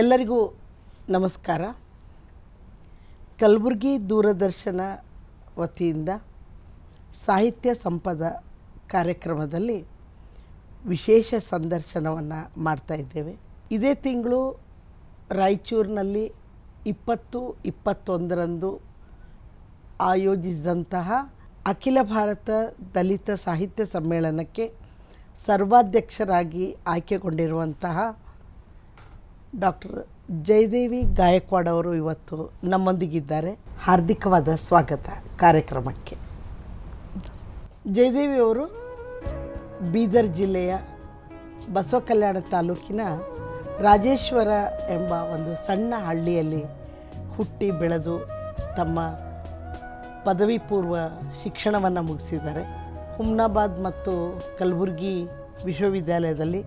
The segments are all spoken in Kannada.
ಎಲ್ಲರಿಗೂ ನಮಸ್ಕಾರ. ಕಲಬುರಗಿ ದೂರದರ್ಶನ ವತಿಯಿಂದ ಸಾಹಿತ್ಯ ಸಂಪದ ಕಾರ್ಯಕ್ರಮದಲ್ಲಿ ವಿಶೇಷ ಸಂದರ್ಶನವನ್ನು ಮಾಡ್ತಾ ಇದ್ದೇವೆ. ಇದೇ ತಿಂಗಳು ರಾಯಚೂರಿನಲ್ಲಿ ಇಪ್ಪತ್ತು, ಇಪ್ಪತ್ತೊಂದರಂದು ಆಯೋಜಿಸಿದಂತಹ ಅಖಿಲ ಭಾರತ ದಲಿತ ಸಾಹಿತ್ಯ ಸಮ್ಮೇಳನಕ್ಕೆ ಸರ್ವಾಧ್ಯಕ್ಷರಾಗಿ ಆಯ್ಕೆಗೊಂಡಿರುವಂತಹ ಡಾಕ್ಟರ್ ಜಯದೇವಿ ಗಾಯಕ್ವಾಡ್ ಅವರು ಇವತ್ತು ನಮ್ಮೊಂದಿಗಿದ್ದಾರೆ. ಹಾರ್ದಿಕವಾದ ಸ್ವಾಗತ ಕಾರ್ಯಕ್ರಮಕ್ಕೆ. ಜಯದೇವಿ ಅವರು ಬೀದರ್ ಜಿಲ್ಲೆಯ ಬಸವ ಕಲ್ಯಾಣ ತಾಲೂಕಿನ ರಾಜೇಶ್ವರ ಎಂಬ ಒಂದು ಸಣ್ಣ ಹಳ್ಳಿಯಲ್ಲಿ ಹುಟ್ಟಿ ಬೆಳೆದು ತಮ್ಮ ಪದವಿ ಪೂರ್ವ ಶಿಕ್ಷಣವನ್ನು ಮುಗಿಸಿದ್ದಾರೆ. ಹುಮ್ನಾಬಾದ್ ಮತ್ತು ಕಲಬುರಗಿ ವಿಶ್ವವಿದ್ಯಾಲಯದಲ್ಲಿ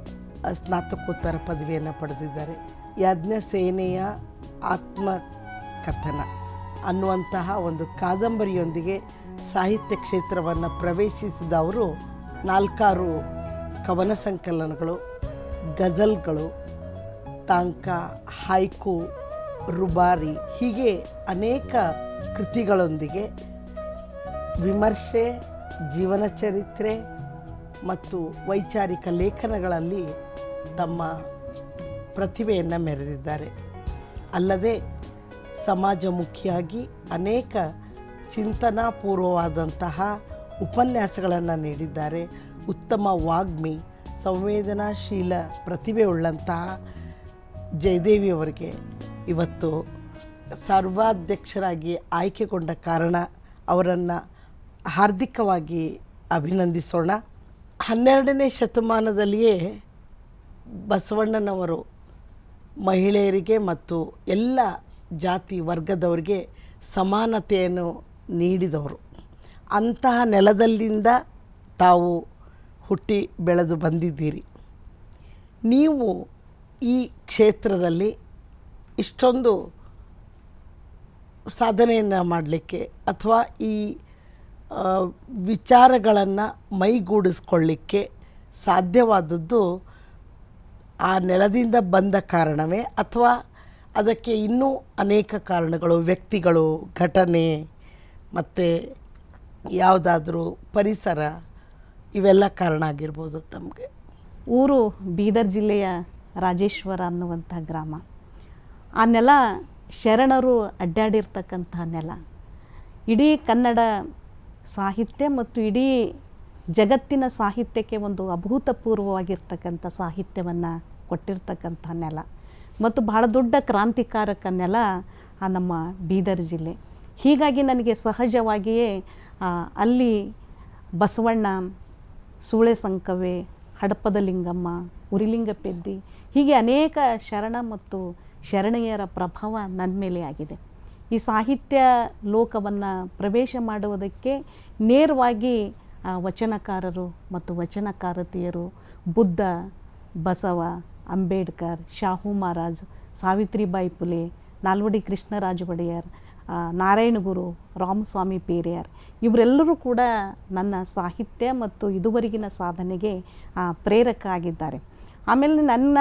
ಸ್ನಾತಕೋತ್ತರ ಪದವಿಯನ್ನು ಪಡೆದಿದ್ದಾರೆ. ಯಾಜ್ಞ ಸೇನೆಯ ಆತ್ಮಕಥನ ಅನ್ನುವಂತಹ ಒಂದು ಕಾದಂಬರಿಯೊಂದಿಗೆ ಸಾಹಿತ್ಯ ಕ್ಷೇತ್ರವನ್ನು ಪ್ರವೇಶಿಸಿದ ಅವರು, ನಾಲ್ಕಾರು ಕವನ ಸಂಕಲನಗಳು, ಗಜಲ್ಗಳು, ತಾಂಕ, ಹೈಕು, ರುಬಾರಿ ಹೀಗೆ ಅನೇಕ ಕೃತಿಗಳೊಂದಿಗೆ ವಿಮರ್ಶೆ, ಜೀವನ ಚರಿತ್ರೆ ಮತ್ತು ವೈಚಾರಿಕ ಲೇಖನಗಳಲ್ಲಿ ತಮ್ಮ ಪ್ರತಿಭೆಯನ್ನು ಮೆರೆದಿದ್ದಾರೆ. ಅಲ್ಲದೆ ಸಮಾಜಮುಖಿಯಾಗಿ ಅನೇಕ ಚಿಂತನಾಪೂರ್ವವಾದಂತಹ ಉಪನ್ಯಾಸಗಳನ್ನು ನೀಡಿದ್ದಾರೆ. ಉತ್ತಮ ವಾಗ್ಮಿ, ಸಂವೇದನಾಶೀಲ ಪ್ರತಿಭೆ ಉಳ್ಳಂತಹ ಜಯದೇವಿಯವರಿಗೆ ಇವತ್ತು ಸರ್ವಾಧ್ಯಕ್ಷರಾಗಿ ಆಯ್ಕೆಗೊಂಡ ಕಾರಣ ಅವರನ್ನು ಹಾರ್ದಿಕವಾಗಿ ಅಭಿನಂದಿಸೋಣ. ಹನ್ನೆರಡನೇ ಶತಮಾನದಲ್ಲಿಯೇ ಬಸವಣ್ಣನವರು ಮಹಿಳೆಯರಿಗೆ ಮತ್ತು ಎಲ್ಲ ಜಾತಿ ವರ್ಗದವರಿಗೆ ಸಮಾನತೆಯನ್ನು ನೀಡಿದವರು. ಅಂತಹ ನೆಲದಲ್ಲಿಂದ ತಾವು ಹುಟ್ಟಿ ಬೆಳೆದು ಬಂದಿದ್ದೀರಿ. ನೀವು ಈ ಕ್ಷೇತ್ರದಲ್ಲಿ ಇಷ್ಟೊಂದು ಸಾಧನೆಯನ್ನು ಮಾಡಲಿಕ್ಕೆ ಅಥವಾ ಈ ವಿಚಾರಗಳನ್ನು ಮೈಗೂಡಿಸ್ಕೊಳ್ಳಿಕ್ಕೆ ಸಾಧ್ಯವಾದದ್ದು ಆ ನೆಲದಿಂದ ಬಂದ ಕಾರಣವೇ ಅಥವಾ ಅದಕ್ಕೆ ಇನ್ನೂ ಅನೇಕ ಕಾರಣಗಳು, ವ್ಯಕ್ತಿಗಳು, ಘಟನೆ ಮತ್ತು ಯಾವುದಾದ್ರೂ ಪರಿಸರ, ಇವೆಲ್ಲ ಕಾರಣ ಆಗಿರ್ಬೋದು ತಮಗೆ. ಊರು ಬೀದರ್ ಜಿಲ್ಲೆಯ ರಾಜೇಶ್ವರ ಅನ್ನುವಂಥ ಗ್ರಾಮ. ಆ ನೆಲ ಶರಣರು ಅಡ್ಡಾಡಿರ್ತಕ್ಕಂಥ ನೆಲ. ಇಡೀ ಕನ್ನಡ ಸಾಹಿತ್ಯ ಮತ್ತು ಇಡೀ ಜಗತ್ತಿನ ಸಾಹಿತ್ಯಕ್ಕೆ ಒಂದು ಅಭೂತಪೂರ್ವವಾಗಿರ್ತಕ್ಕಂಥ ಸಾಹಿತ್ಯವನ್ನು ಕೊಟ್ಟಿರ್ತಕ್ಕಂಥ ನೆಲ ಮತ್ತು ಬಹಳ ದೊಡ್ಡ ಕ್ರಾಂತಿಕಾರಕ ನೆಲ ಆ ನಮ್ಮ ಬೀದರ್ ಜಿಲ್ಲೆ. ಹೀಗಾಗಿ ನನಗೆ ಸಹಜವಾಗಿಯೇ ಅಲ್ಲಿ ಬಸವಣ್ಣ ಸೂಳೆ ಸಂಕವೆ ಹಡಪದ ಲಿಂಗಮ್ಮ ಉರಿಲಿಂಗ ಪೆದ್ದಿ ಹೀಗೆ ಅನೇಕ ಶರಣ ಮತ್ತು ಶರಣೆಯರ ಪ್ರಭಾವ ನನ್ನ ಮೇಲೆ ಆಗಿದೆ. ಈ ಸಾಹಿತ್ಯ ಲೋಕವನ್ನು ಪ್ರವೇಶ ಮಾಡುವುದಕ್ಕೆ ನೇರವಾಗಿ ವಚನಕಾರರು ಮತ್ತು ವಚನಕಾರತಿಯರು ಬುದ್ಧ, ಬಸವ, ಅಂಬೇಡ್ಕರ್, ಶಾಹು ಮಹಾರಾಜ್, ಸಾವಿತ್ರಿಬಾಯಿ ಪುಲೆ ನಾಲ್ವಡಿ ಕೃಷ್ಣರಾಜ ಒಡೆಯರ್ ನಾರಾಯಣ ಗುರು ರಾಮಸ್ವಾಮಿ ಪೇರಿಯಾರ್ ಇವರೆಲ್ಲರೂ ಕೂಡ ನನ್ನ ಸಾಹಿತ್ಯ ಮತ್ತು ಇದುವರೆಗಿನ ಸಾಧನೆಗೆ ಪ್ರೇರಕ ಆಗಿದ್ದಾರೆ. ಆಮೇಲೆ ನನ್ನ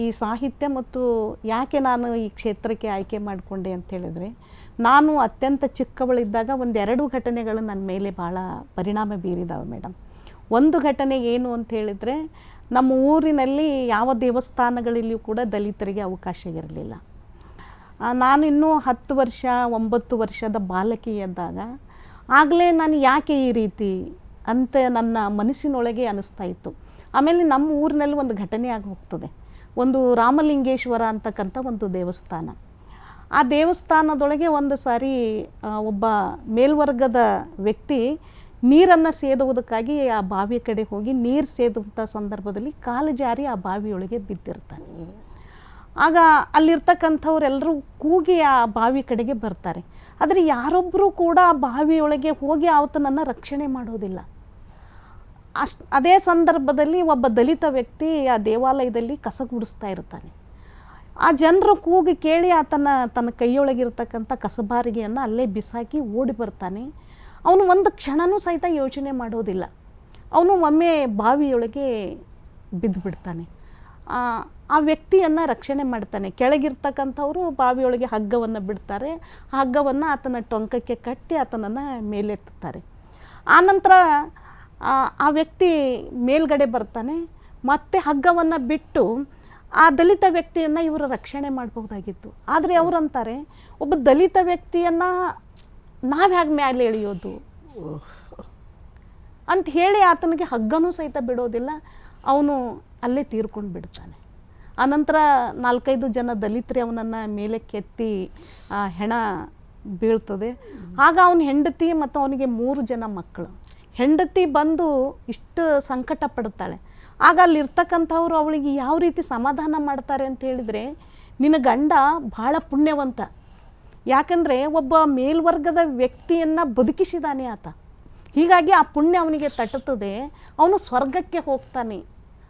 ಈ ಸಾಹಿತ್ಯ ಮತ್ತು ಯಾಕೆ ನಾನು ಈ ಕ್ಷೇತ್ರಕ್ಕೆ ಆಯ್ಕೆ ಮಾಡಿಕೊಂಡೆ ಅಂತ ಹೇಳಿದರೆ ನಾನು ಅತ್ಯಂತ ಚಿಕ್ಕವಳಿದ್ದಾಗ ಒಂದೆರಡು ಘಟನೆಗಳು ನನ್ನ ಮೇಲೆ ಭಾಳ ಪರಿಣಾಮ ಬೀರಿದಾವೆ ಮೇಡಮ್ ಒಂದು ಘಟನೆ ಏನು ಅಂತ ಹೇಳಿದರೆ, ನಮ್ಮ ಊರಿನಲ್ಲಿ ಯಾವ ದೇವಸ್ಥಾನಗಳಲ್ಲಿಯೂ ಕೂಡ ದಲಿತರಿಗೆ ಅವಕಾಶ ಇರಲಿಲ್ಲ. ನಾನು ಇನ್ನೂ ಹತ್ತು ವರ್ಷ, ಒಂಬತ್ತು ವರ್ಷದ ಬಾಲಕಿಯದ್ದಾಗ ಆಗಲೇ ನಾನು ಯಾಕೆ ಈ ರೀತಿ ಅಂತ ನನ್ನ ಮನಸ್ಸಿನೊಳಗೆ ಅನಿಸ್ತಾ ಇತ್ತು. ಆಮೇಲೆ ನಮ್ಮ ಊರಿನಲ್ಲಿ ಒಂದು ಘಟನೆ ಆಗಿ ಹೋಗ್ತದೆ. ಒಂದು ರಾಮಲಿಂಗೇಶ್ವರ ಅಂತಕ್ಕಂಥ ಒಂದು ದೇವಸ್ಥಾನ. ಆ ದೇವಸ್ಥಾನದೊಳಗೆ ಒಂದು ಸಾರಿ ಒಬ್ಬ ಮೇಲ್ವರ್ಗದ ವ್ಯಕ್ತಿ ನೀರನ್ನು ಸೇದುವುದಕ್ಕಾಗಿ ಆ ಬಾವಿ ಕಡೆ ಹೋಗಿ ನೀರು ಸೇದುವಂಥ ಸಂದರ್ಭದಲ್ಲಿ ಕಾಲು ಜಾರಿ ಆ ಬಾವಿಯೊಳಗೆ ಬಿದ್ದಿರ್ತಾನೆ ಆಗ ಅಲ್ಲಿರ್ತಕ್ಕಂಥವ್ರೆಲ್ಲರೂ ಕೂಗಿ ಆ ಬಾವಿ ಕಡೆಗೆ ಬರ್ತಾರೆ. ಆದರೆ ಯಾರೊಬ್ಬರೂ ಕೂಡ ಆ ಬಾವಿಯೊಳಗೆ ಹೋಗಿ ಆತನನ್ನು ರಕ್ಷಣೆ ಮಾಡೋದಿಲ್ಲ. ಅಷ್ಟು, ಅದೇ ಸಂದರ್ಭದಲ್ಲಿ ಒಬ್ಬ ದಲಿತ ವ್ಯಕ್ತಿ ಆ ದೇವಾಲಯದಲ್ಲಿ ಕಸ ಗುಡಿಸ್ತಾ ಇರ್ತಾನೆ. ಆ ಜನರು ಕೂಗಿ ಕೇಳಿ ಆತನ ತನ್ನ ಕೈಯೊಳಗಿರ್ತಕ್ಕಂಥ ಕಸಬಾರಿಗೆಯನ್ನು ಅಲ್ಲೇ ಬಿಸಾಕಿ ಓಡಿ ಬರ್ತಾನೆ. ಅವನು ಒಂದು ಕ್ಷಣನೂ ಸಹಿತ ಯೋಚನೆ ಮಾಡೋದಿಲ್ಲ. ಅವನು ಒಮ್ಮೆ ಬಾವಿಯೊಳಗೆ ಬಿದ್ದು ಬಿಡ್ತಾನೆ. ಆ, ವ್ಯಕ್ತಿಯನ್ನು ರಕ್ಷಣೆ ಮಾಡ್ತಾನೆ. ಕೆಳಗಿರ್ತಕ್ಕಂಥವರು ಬಾವಿಯೊಳಗೆ ಹಗ್ಗವನ್ನು ಬಿಡ್ತಾರೆ. ಆ ಹಗ್ಗವನ್ನು ಆತನ ಟೊಂಕಕ್ಕೆ ಕಟ್ಟಿ ಆತನನ್ನು ಮೇಲೆತ್ತುತ್ತಾರೆ. ಆನಂತರ ಆ ವ್ಯಕ್ತಿ ಮೇಲ್ಗಡೆ ಬರ್ತಾನೆ. ಮತ್ತೆ ಹಗ್ಗವನ್ನು ಬಿಟ್ಟು ಆ ದಲಿತ ವ್ಯಕ್ತಿಯನ್ನು ಇವರು ರಕ್ಷಣೆ ಮಾಡಬಹುದಾಗಿತ್ತು. ಆದರೆ ಅವರಂತಾರೆ ಒಬ್ಬ ದಲಿತ ವ್ಯಕ್ತಿಯನ್ನು ನಾವು ಹೇಗೆ ಮೇಲೆ ಎಳೆಯೋದು? ಅಂತ ಹೇಳಿ ಆತನಿಗೆ ಹಗ್ಗನೂ ಸಹಿತ ಬಿಡೋದಿಲ್ಲ. ಅವನು ಅಲ್ಲೇ ತೀರ್ಕೊಂಡು ಬಿಡ್ತಾನೆ. ಆನಂತರ ನಾಲ್ಕೈದು ಜನ ದಲಿತರೇ ಅವನನ್ನು ಮೇಲೆ ಕೆತ್ತಿ ಹೆಣ ಬೀಳ್ತದೆ. ಆಗ ಅವನ ಹೆಂಡತಿ ಮತ್ತು ಅವನಿಗೆ ಮೂರು ಜನ ಮಕ್ಕಳು ಹೆಂಡತಿ ಬಂದು ಇಷ್ಟು ಸಂಕಟ ಪಡ್ತಾಳೆ. ಆಗ ಅಲ್ಲಿರ್ತಕ್ಕಂಥವ್ರು ಅವಳಿಗೆ ಯಾವ ರೀತಿ ಸಮಾಧಾನ ಮಾಡ್ತಾರೆ ಅಂತ ಹೇಳಿದರೆ, ನಿನ್ನ ಗಂಡ ಭಾಳ ಪುಣ್ಯವಂತ. ಯಾಕಂದರೆ ಒಬ್ಬ ಮೇಲ್ವರ್ಗದ ವ್ಯಕ್ತಿಯನ್ನು ಬದುಕಿಸಿದಾನೆ ಆತ. ಹೀಗಾಗಿ ಆ ಪುಣ್ಯ ಅವನಿಗೆ ತಟ್ಟುತ್ತದೆ, ಅವನು ಸ್ವರ್ಗಕ್ಕೆ ಹೋಗ್ತಾನೆ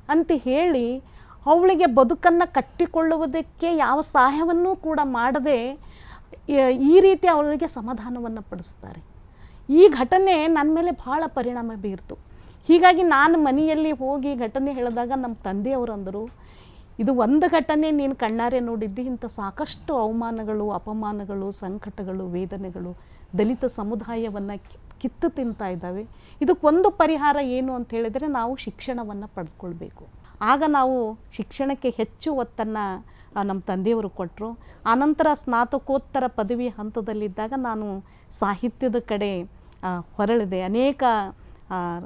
ಅಂತ ಹೇಳಿ ಅವಳಿಗೆ ಬದುಕನ್ನು ಕಟ್ಟಿಕೊಳ್ಳುವುದಕ್ಕೆ ಯಾವ ಸಹಾಯವನ್ನೂ ಕೂಡ ಮಾಡದೆ ಈ- ರೀತಿ ಅವಳಿಗೆ ಸಮಾಧಾನವನ್ನು ಪಡಿಸ್ತಾರೆ. ಈ ಘಟನೆ ನನ್ನ ಮೇಲೆ ಭಾಳ ಪರಿಣಾಮ ಬೀರ್ತು. ಹೀಗಾಗಿ ನಾನು ಮನೆಯಲ್ಲಿ ಹೋಗಿ ಘಟನೆ ಹೇಳಿದಾಗ ನಮ್ಮ ತಂದೆಯವರು ಅಂದರು, ಇದು ಒಂದು ಘಟನೆ ನೀನು ಕಣ್ಣಾರೆ ನೋಡಿದ್ದು, ಇಂಥ ಸಾಕಷ್ಟು ಅವಮಾನಗಳು, ಅಪಮಾನಗಳು, ಸಂಕಟಗಳು, ವೇದನೆಗಳು ದಲಿತ ಸಮುದಾಯವನ್ನು ಕಿತ್ತು ತಿಂತಾ ಇದ್ದಾವೆ. ಇದಕ್ಕೊಂದು ಪರಿಹಾರ ಏನು ಅಂತ ಹೇಳಿದರೆ ನಾವು ಶಿಕ್ಷಣವನ್ನು ಪಡ್ಕೊಳ್ಬೇಕು. ಆಗ ನಾವು ಶಿಕ್ಷಣಕ್ಕೆ ಹೆಚ್ಚು ಒತ್ತನ್ನು ನಮ್ಮ ತಂದೆಯವರು ಕೊಟ್ಟರು ಆನಂತರ ಸ್ನಾತಕೋತ್ತರ ಪದವಿ ಹಂತದಲ್ಲಿದ್ದಾಗ ನಾನು ಸಾಹಿತ್ಯದ ಕಡೆ ಹೊರಳಿದೆ. ಅನೇಕ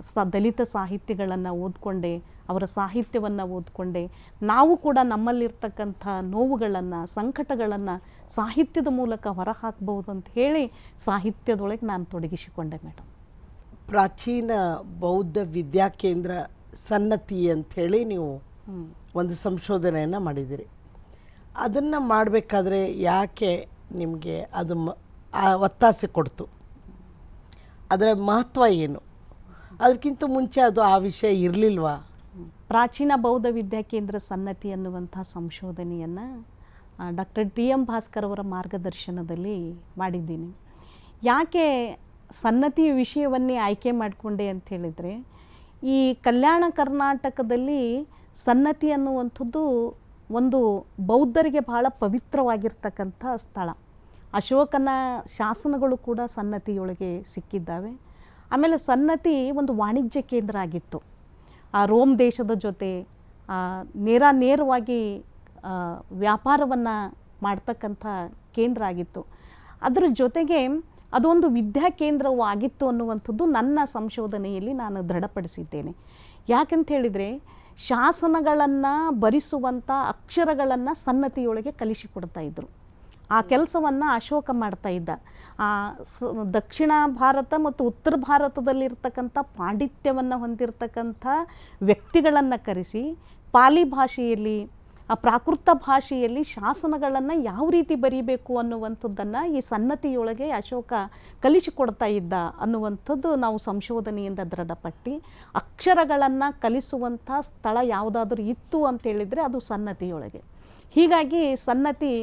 ಸ ದಲಿತ ಸಾಹಿತ್ಯಗಳನ್ನು ಓದ್ಕೊಂಡೆ ಅವರ ಸಾಹಿತ್ಯವನ್ನು ಓದ್ಕೊಂಡೆ ನಾವು ಕೂಡ ನಮ್ಮಲ್ಲಿರ್ತಕ್ಕಂಥ ನೋವುಗಳನ್ನು ಸಂಕಟಗಳನ್ನು ಸಾಹಿತ್ಯದ ಮೂಲಕ ಹೊರಹಾಕ್ಬೋದು ಅಂತ ಹೇಳಿ ಸಾಹಿತ್ಯದೊಳಗೆ ನಾನು ತೊಡಗಿಸಿಕೊಂಡೆ ಮೇಡಮ್ ಪ್ರಾಚೀನ ಬೌದ್ಧ ವಿದ್ಯಾಕೇಂದ್ರ ಸನ್ನತಿ ಅಂಥೇಳಿ ನೀವು ಒಂದು ಸಂಶೋಧನೆಯನ್ನು ಮಾಡಿದಿರಿ ಅದನ್ನು ಮಾಡಬೇಕಾದ್ರೆ ಯಾಕೆ ನಿಮಗೆ ಅದು ಮ ಒತ್ತಾಸೆ ಕೊಡ್ತು? ಅದರ ಮಹತ್ವ ಏನು? ಅದಕ್ಕಿಂತ ಮುಂಚೆ ಅದು ಆ ವಿಷಯ ಇರಲಿಲ್ವಾ? ಪ್ರಾಚೀನ ಬೌದ್ಧ ವಿದ್ಯಾಕೇಂದ್ರ ಸನ್ನತಿ ಅನ್ನುವಂಥ ಸಂಶೋಧನೆಯನ್ನು ಡಾಕ್ಟರ್ ಟಿ ಎಂ ಭಾಸ್ಕರ್ ಅವರ ಮಾರ್ಗದರ್ಶನದಲ್ಲಿ ಮಾಡಿದ್ದೀನಿ. ಯಾಕೆ ಸನ್ನತಿ ವಿಷಯವನ್ನೇ ಆಯ್ಕೆ ಮಾಡಿಕೊಂಡೆ ಅಂತ ಹೇಳಿದರೆ, ಈ ಕಲ್ಯಾಣ ಕರ್ನಾಟಕದಲ್ಲಿ ಸನ್ನತಿ ಅನ್ನುವಂಥದ್ದು ಒಂದು ಬೌದ್ಧರಿಗೆ ಬಹಳ ಪವಿತ್ರವಾಗಿರ್ತಕ್ಕಂಥ ಸ್ಥಳ. ಅಶೋಕನ ಶಾಸನಗಳು ಕೂಡ ಸನ್ನತಿಯೊಳಗೆ ಸಿಕ್ಕಿದ್ದಾವೆ. ಆಮೇಲೆ ಸನ್ನತಿ ಒಂದು ವಾಣಿಜ್ಯ ಕೇಂದ್ರ ಆಗಿತ್ತು. ಆ ರೋಮ್ ದೇಶದ ಜೊತೆ ನೇರ ನೇರವಾಗಿ ವ್ಯಾಪಾರವನ್ನು ಮಾಡ್ತಕ್ಕಂಥ ಕೇಂದ್ರ ಆಗಿತ್ತು. ಅದರ ಜೊತೆಗೆ ಅದೊಂದು ವಿದ್ಯಾ ಕೇಂದ್ರವೂ ಆಗಿತ್ತು ಅನ್ನುವಂಥದ್ದು ನನ್ನ ಸಂಶೋಧನೆಯಲ್ಲಿ ನಾನು ದೃಢಪಡಿಸಿದ್ದೇನೆ. ಯಾಕಂತ ಹೇಳಿದರೆ, ಶಾಸನಗಳನ್ನು ಭರಿಸುವಂಥ ಅಕ್ಷರಗಳನ್ನು ಸನ್ನತಿಯೊಳಗೆ ಕಲಿಸಿಕೊಡ್ತಾ ಇದ್ದರು ಆ ಕೆಲಸವನ್ನು ಅಶೋಕ ಮಾಡ್ತಾ ಇದ್ದ. ದಕ್ಷಿಣ ಭಾರತ ಮತ್ತು ಉತ್ತರ ಭಾರತದಲ್ಲಿರ್ತಕ್ಕಂಥ ಪಾಂಡಿತ್ಯವನ್ನು ಹೊಂದಿರತಕ್ಕಂಥ ವ್ಯಕ್ತಿಗಳನ್ನು ಕರೆಸಿ ಪಾಲಿ ಭಾಷೆಯಲ್ಲಿ, ಆ ಪ್ರಾಕೃತ ಭಾಷೆಯಲ್ಲಿ ಶಾಸನಗಳನ್ನು ಯಾವ ರೀತಿ ಬರೀಬೇಕು ಅನ್ನುವಂಥದ್ದನ್ನು ಈ ಸನ್ನತಿಯೊಳಗೆ ಅಶೋಕ ಕಲಿಸಿಕೊಡ್ತಾ ಇದ್ದ ಅನ್ನುವಂಥದ್ದು ನಾವು ಸಂಶೋಧನೆಯಿಂದ ದೃಢಪಟ್ಟು. ಅಕ್ಷರಗಳನ್ನು ಕಲಿಸುವಂಥ ಸ್ಥಳ ಯಾವುದಾದ್ರೂ ಇತ್ತು ಅಂತ ಹೇಳಿದರೆ ಅದು ಸನ್ನತಿಯೊಳಗೆ. ಹೀಗಾಗಿ ಸನ್ನತಿ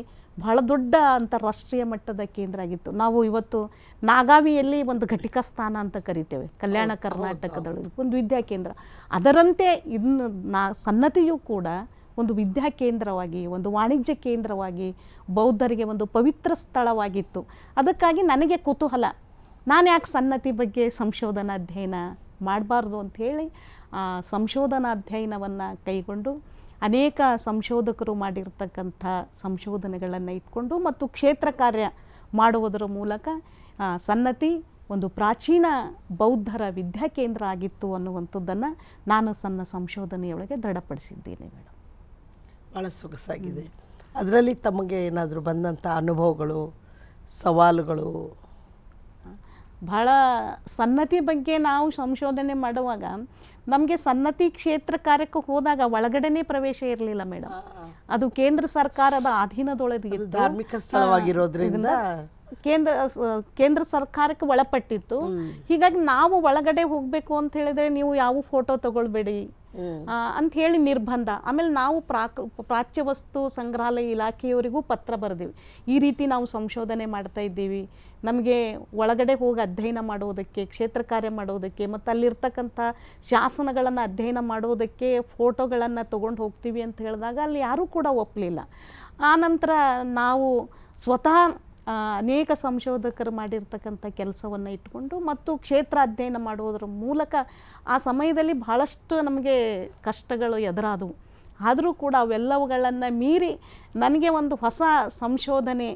ಬಹಳ ದೊಡ್ಡ ಅಂತಾರಾಷ್ಟ್ರೀಯ ಮಟ್ಟದ ಕೇಂದ್ರ ಆಗಿತ್ತು. ನಾವು ಇವತ್ತು ನಾಗಾವಿಯಲ್ಲಿ ಒಂದು ಘಟಿಕ ಸ್ಥಾನ ಅಂತ ಕರಿತೇವೆ. ಕಲ್ಯಾಣ ಕರ್ನಾಟಕದೊಳಗೆ ಒಂದು ವಿದ್ಯಾ ಕೇಂದ್ರ. ಅದರಂತೆ ಇನ್ನು ನಾ ಸನ್ನತಿಯೂ ಕೂಡ ಒಂದು ವಿದ್ಯಾ ಕೇಂದ್ರವಾಗಿ ಒಂದು ವಾಣಿಜ್ಯ ಕೇಂದ್ರವಾಗಿ ಬೌದ್ಧರಿಗೆ ಒಂದು ಪವಿತ್ರ ಸ್ಥಳವಾಗಿತ್ತು. ಅದಕ್ಕಾಗಿ ನನಗೆ ಕುತೂಹಲ. ನಾನು ಯಾಕೆ ಸನ್ನತಿ ಬಗ್ಗೆ ಸಂಶೋಧನಾ ಅಧ್ಯಯನ ಮಾಡಬಾರ್ದು ಅಂಥೇಳಿ ಆ ಸಂಶೋಧನಾ ಅಧ್ಯಯನವನ್ನು ಕೈಗೊಂಡು ಅನೇಕ ಸಂಶೋಧಕರು ಮಾಡಿರ್ತಕ್ಕಂಥ ಸಂಶೋಧನೆಗಳನ್ನು ಇಟ್ಕೊಂಡು ಮತ್ತು ಕ್ಷೇತ್ರ ಕಾರ್ಯ ಮಾಡುವುದರ ಮೂಲಕ ಸನ್ನತಿ ಒಂದು ಪ್ರಾಚೀನ ಬೌದ್ಧರ ವಿದ್ಯಾ ಕೇಂದ್ರ ಆಗಿತ್ತು ಅನ್ನುವಂಥದ್ದನ್ನು ನಾನು ಸಣ್ಣ ಸಂಶೋಧನೆಯೊಳಗೆ ದೃಢಪಡಿಸಿದ್ದೇನೆ ಮೇಡಮ್ ಭಾಳ ಸೊಗಸಾಗಿದೆ. ಅದರಲ್ಲಿ ತಮಗೆ ಏನಾದರೂ ಬಂದಂಥ ಅನುಭವಗಳು ಸವಾಲುಗಳು? ಬಹಳ ಸನ್ನತಿ ಬಗ್ಗೆ ನಾವು ಸಂಶೋಧನೆ ಮಾಡುವಾಗ ನಮಗೆ ಸನ್ನತಿ ಕ್ಷೇತ್ರ ಕಾರ್ಯಕ್ಕೆ ಹೋದಾಗ ಒಳಗಡೆನೆ ಪ್ರವೇಶ ಇರಲಿಲ್ಲ ಮೇಡಮ್. ಅದು ಕೇಂದ್ರ ಸರ್ಕಾರದ ಅಧೀನದೊಳಗೆ. ಧಾರ್ಮಿಕ ಸ್ಥಳವಾಗಿರೋದ್ರಿಂದ ಕೇಂದ್ರ ಕೇಂದ್ರ ಸರ್ಕಾರಕ್ಕೆ ಒಳಪಟ್ಟಿತ್ತು. ಹೀಗಾಗಿ ನಾವು ಒಳಗಡೆ ಹೋಗಬೇಕು ಅಂತ ಹೇಳಿದ್ರೆ ನೀವು ಯಾವ ಫೋಟೋ ತಗೊಳ್ಬೇಡಿ. ಅಂತ ಹೇಳಿ ನಿರ್ಬಂಧ. ಆಮೇಲೆ ನಾವು ಪ್ರಾಕ್, ಪ್ರಾಚ್ಯ ವಸ್ತು ಸಂಗ್ರಹಾಲಯ ಇಲಾಖೆಯವರಿಗೂ ಪತ್ರ ಬರೆದಿವಿ. ಈ ರೀತಿ ನಾವು ಸಂಶೋಧನೆ ಮಾಡ್ತಾ ಇದ್ದೀವಿ. ನಮಗೆ ಒಳಗಡೆ ಹೋಗಿ ಅಧ್ಯಯನ ಮಾಡೋದಕ್ಕೆ, ಕ್ಷೇತ್ರ ಕಾರ್ಯ ಮಾಡೋದಕ್ಕೆ, ಮತ್ತು ಅಲ್ಲಿರ್ತಕ್ಕಂಥ ಶಾಸನಗಳನ್ನು ಅಧ್ಯಯನ ಮಾಡೋದಕ್ಕೆ ಫೋಟೋಗಳನ್ನು ತೊಗೊಂಡು ಹೋಗ್ತೀವಿ ಅಂತ ಹೇಳಿದಾಗ ಅಲ್ಲಿ ಯಾರೂ ಕೂಡ ಒಪ್ಪಲಿಲ್ಲ ಆನಂತರ ನಾವು ಸ್ವತಃ ಅನೇಕ ಸಂಶೋಧಕರು ಮಾಡಿರ್ತಕ್ಕಂಥ ಕೆಲಸವನ್ನು ಇಟ್ಕೊಂಡು ಮತ್ತು ಕ್ಷೇತ್ರ ಅಧ್ಯಯನ ಮಾಡುವುದರ ಮೂಲಕ ಆ ಸಮಯದಲ್ಲಿ ಬಹಳಷ್ಟು ನಮಗೆ ಕಷ್ಟಗಳು ಎದುರಾದವು. ಆದರೂ ಕೂಡ ಅವೆಲ್ಲವುಗಳನ್ನು ಮೀರಿ ನನಗೆ ಒಂದು ಹೊಸ ಸಂಶೋಧನೆ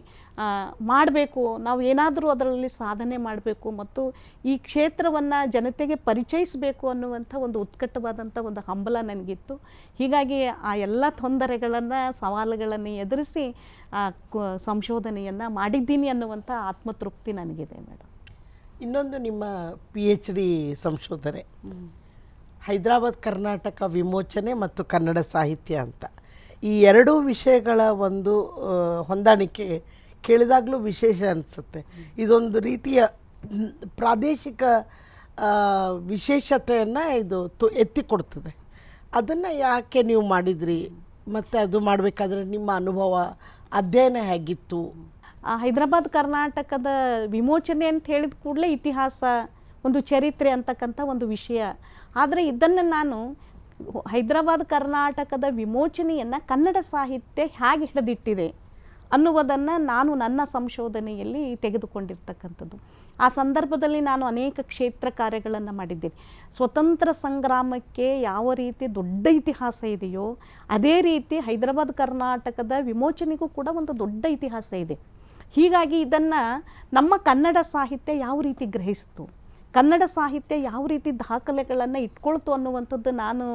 ಮಾಡಬೇಕು. ನಾವು ಏನಾದರೂ ಅದರಲ್ಲಿ ಸಾಧನೆ ಮಾಡಬೇಕು ಮತ್ತು ಈ ಕ್ಷೇತ್ರವನ್ನು ಜನತೆಗೆ ಪರಿಚಯಿಸಬೇಕು ಅನ್ನುವಂಥ ಒಂದು ಉತ್ಕಟವಾದಂಥ ಒಂದು ಹಂಬಲ ನನಗಿತ್ತು. ಹೀಗಾಗಿ ಆ ಎಲ್ಲ ತೊಂದರೆಗಳನ್ನು ಸವಾಲುಗಳನ್ನು ಎದುರಿಸಿ ಆ ಸಂಶೋಧನೆಯನ್ನು ಮಾಡಿದ್ದೀನಿ ಅನ್ನುವಂಥ ಆತ್ಮತೃಪ್ತಿ ನನಗಿದೆ ಮೇಡಮ್. ಇನ್ನೊಂದು ನಿಮ್ಮ ಪಿ ಎಚ್ ಡಿ ಸಂಶೋಧನೆ. ಹೈದರಾಬಾದ್ ಕರ್ನಾಟಕ ವಿಮೋಚನೆ ಮತ್ತು ಕನ್ನಡ ಸಾಹಿತ್ಯ ಅಂತ. ಈ ಎರಡೂ ವಿಷಯಗಳ ಒಂದು ಹೊಂದಾಣಿಕೆ ಕೇಳಿದಾಗಲೂ ವಿಶೇಷ ಅನಿಸುತ್ತೆ. ಇದೊಂದು ರೀತಿಯ ಪ್ರಾದೇಶಿಕ ವಿಶೇಷತೆಯನ್ನು ಇದು ತು, ಎತ್ತಿಕೊಡ್ತದೆ. ಅದನ್ನು ಯಾಕೆ ನೀವು ಮಾಡಿದ್ರಿ? ಮತ್ತು ಅದು ಮಾಡಬೇಕಾದ್ರೆ ನಿಮ್ಮ ಅನುಭವ, ಅಧ್ಯಯನ ಹೇಗಿತ್ತು? ಹೈದರಾಬಾದ್ ಕರ್ನಾಟಕದ ವಿಮೋಚನೆ ಅಂತ ಹೇಳಿದ ಕೂಡಲೇ ಇತಿಹಾಸ ಒಂದು ಚರಿತ್ರೆ ಅಂತಕ್ಕಂಥ ಒಂದು ವಿಷಯ. ಆದರೆ ಇದನ್ನು ನಾನು ಹೈದರಾಬಾದ್ ಕರ್ನಾಟಕದ ವಿಮೋಚನೆಯನ್ನು ಕನ್ನಡ ಸಾಹಿತ್ಯ ಹೇಗೆ ಹಿಡಿದಿಟ್ಟಿದೆ ಅನ್ನುವುದನ್ನು ನಾನು ನನ್ನ ಸಂಶೋಧನೆಯಲ್ಲಿ ತೆಗೆದುಕೊಂಡಿರ್ತಕ್ಕಂಥದ್ದು. ಆ ಸಂದರ್ಭದಲ್ಲಿ ನಾನು ಅನೇಕ ಕ್ಷೇತ್ರ ಕಾರ್ಯಗಳನ್ನು ಮಾಡಿದ್ದೇನೆ. ಸ್ವತಂತ್ರ ಸಂಗ್ರಾಮಕ್ಕೆ ಯಾವ ರೀತಿ ದೊಡ್ಡ ಇತಿಹಾಸ ಇದೆಯೋ, ಅದೇ ರೀತಿ ಹೈದರಾಬಾದ್ ಕರ್ನಾಟಕದ ವಿಮೋಚನೆಗೂ ಕೂಡ ಒಂದು ದೊಡ್ಡ ಇತಿಹಾಸ ಇದೆ. ಹೀಗಾಗಿ ಇದನ್ನು ನಮ್ಮ ಕನ್ನಡ ಸಾಹಿತ್ಯ ಯಾವ ರೀತಿ ಗ್ರಹಿಸ್ತು? ಕನ್ನಡ ಸಾಹಿತ್ಯ ಯಾವ ರೀತಿ ದಾಖಲೆಗಳನ್ನು ಇಟ್ಕೊಳ್ತು ಅನ್ನುವಂಥದ್ದು ನಾನು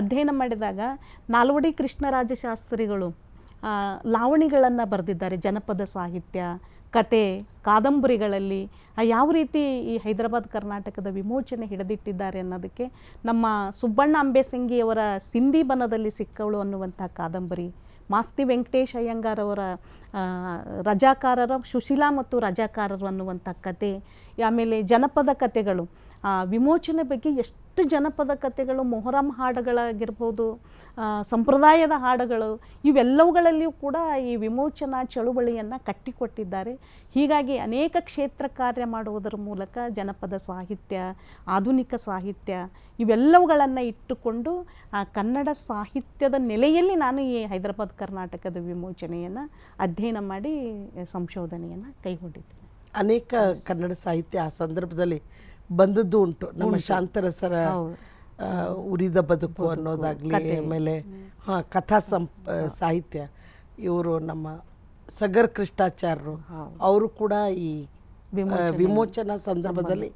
ಅಧ್ಯಯನ ಮಾಡಿದಾಗ ನಾಲ್ವಡಿ ಕೃಷ್ಣರಾಜಶಾಸ್ತ್ರಿಗಳು ಲಾವಣಿಗಳನ್ನು ಬರೆದಿದ್ದಾರೆ. ಜನಪದ ಸಾಹಿತ್ಯ, ಕತೆ, ಕಾದಂಬರಿಗಳಲ್ಲಿ ಯಾವ ರೀತಿ ಈ ಹೈದರಾಬಾದ್ ಕರ್ನಾಟಕದ ವಿಮೋಚನೆ ಹಿಡಿದಿಟ್ಟಿದ್ದಾರೆ ಅನ್ನೋದಕ್ಕೆ ನಮ್ಮ ಸುಬ್ಬಣ್ಣ ಅಂಬೇಸಂಗಿಯವರ ಸಿಂಧಿ ಬನದಲ್ಲಿ ಸಿಕ್ಕವಳು ಅನ್ನುವಂಥ ಕಾದಂಬರಿ ಮಾಸ್ತಿ ವೆಂಕಟೇಶ್ ಅಯ್ಯಂಗಾರ್ ಅವರ ರಜಾಕಾರರ ಸುಶೀಲಾ ಮತ್ತು ರಜಾಕಾರರು ಅನ್ನುವಂಥ ಕತೆ ಆಮೇಲೆ ಜನಪದ ಕತೆಗಳು. ಆ, ವಿಮೋಚನೆ ಬಗ್ಗೆ ಎಷ್ಟು ಜನಪದ ಕಥೆಗಳು ಮೊಹರಂ ಹಾಡುಗಳಾಗಿರ್ಬೋದು ಸಂಪ್ರದಾಯದ ಹಾಡುಗಳು, ಇವೆಲ್ಲವುಗಳಲ್ಲಿಯೂ ಕೂಡ ಈ ವಿಮೋಚನಾ ಚಳುವಳಿಯನ್ನು ಕಟ್ಟಿಕೊಟ್ಟಿದ್ದಾರೆ. ಹೀಗಾಗಿ ಅನೇಕ ಕ್ಷೇತ್ರ ಕಾರ್ಯ ಮಾಡುವುದರ ಮೂಲಕ ಜನಪದ ಸಾಹಿತ್ಯ, ಆಧುನಿಕ ಸಾಹಿತ್ಯ ಇವೆಲ್ಲವುಗಳನ್ನು ಇಟ್ಟುಕೊಂಡು ಕನ್ನಡ ಸಾಹಿತ್ಯದ ನೆಲೆಯಲ್ಲಿ ನಾನು ಈ ಹೈದರಾಬಾದ್, ಕರ್ನಾಟಕದ ವಿಮೋಚನೆಯನ್ನು ಅಧ್ಯಯನ ಮಾಡಿ, ಸಂಶೋಧನೆಯನ್ನು ಕೈಗೊಂಡಿದ್ದೇನೆ. ಅನೇಕ ಕನ್ನಡ ಸಾಹಿತ್ಯ ಆ ಸಂದರ್ಭದಲ್ಲಿ ಬಂದದ್ದು ಉಂಟು. ನಮ್ಮ ಶಾಂತರಸರ ಉರಿದ ಬದುಕು ಅನ್ನೋದಾಗ್ಲಿ ಆಮೇಲೆ ಹಾ ಕಥಾ ಸಂಪ್ ಸಾಹಿತ್ಯ. ಇವರು ನಮ್ಮ ಸಗರ್ ಕೃಷ್ಣಾಚಾರ್ಯರು. ಅವರು ಕೂಡ ಈ ವಿಮೋಚನಾ ಸಂದರ್ಭದಲ್ಲಿ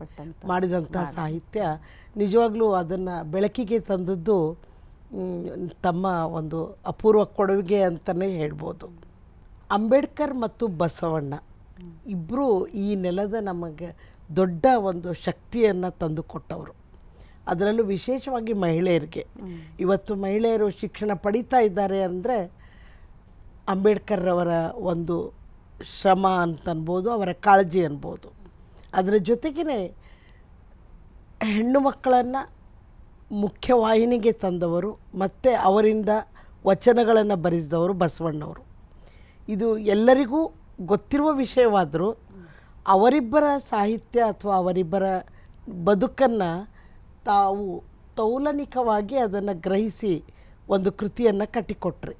ಮಾಡಿದಂತಹ ಸಾಹಿತ್ಯ. ನಿಜವಾಗ್ಲೂ ಅದನ್ನು ಬೆಳಕಿಗೆ ತಂದದ್ದು ತಮ್ಮ ಒಂದು ಅಪೂರ್ವ ಕೊಡುಗೆ ಅಂತಲೇ ಹೇಳ್ಬೋದು. ಅಂಬೇಡ್ಕರ್ ಮತ್ತು ಬಸವಣ್ಣ. ಇಬ್ಬರು ಈ ನೆಲದ ನಮಗೆ ದೊಡ್ಡ ಒಂದು ಶಕ್ತಿಯನ್ನು ತಂದು ಕೊಟ್ಟವರು. ಅದರಲ್ಲೂ ವಿಶೇಷವಾಗಿ ಮಹಿಳೆಯರಿಗೆ. ಇವತ್ತು ಮಹಿಳೆಯರು ಶಿಕ್ಷಣ ಪಡಿತಾ ಇದ್ದಾರೆ ಅಂದರೆ ಅಂಬೇಡ್ಕರ್ ಅವರ ಒಂದು ಶ್ರಮ ಅಂತ ಅನ್ಬೋದು ಅವರ ಕಾಳಜಿ ಅನ್ಬೋದು. ಅದರ ಜೊತೆಗೇ ಹೆಣ್ಣು ಮಕ್ಕಳನ್ನು ಮುಖ್ಯವಾಹಿನಿಗೆ ತಂದವರು ಮತ್ತು ಅವರಿಂದ ವಚನಗಳನ್ನು ಬರೆಸಿದವರು ಬಸವಣ್ಣವರು. ಇದು ಎಲ್ಲರಿಗೂ ಗೊತ್ತಿರುವ ವಿಷಯವಾದರೂ ಅವರಿಬ್ಬರ ಸಾಹಿತ್ಯ ಅಥವಾ ಅವರಿಬ್ಬರ ಬದುಕನ್ನು ತಾವು ತೌಲನಿಕವಾಗಿ ಅದನ್ನು ಗ್ರಹಿಸಿ ಒಂದು ಕೃತಿಯನ್ನು ಕಟ್ಟಿಕೊಟ್ರಿ.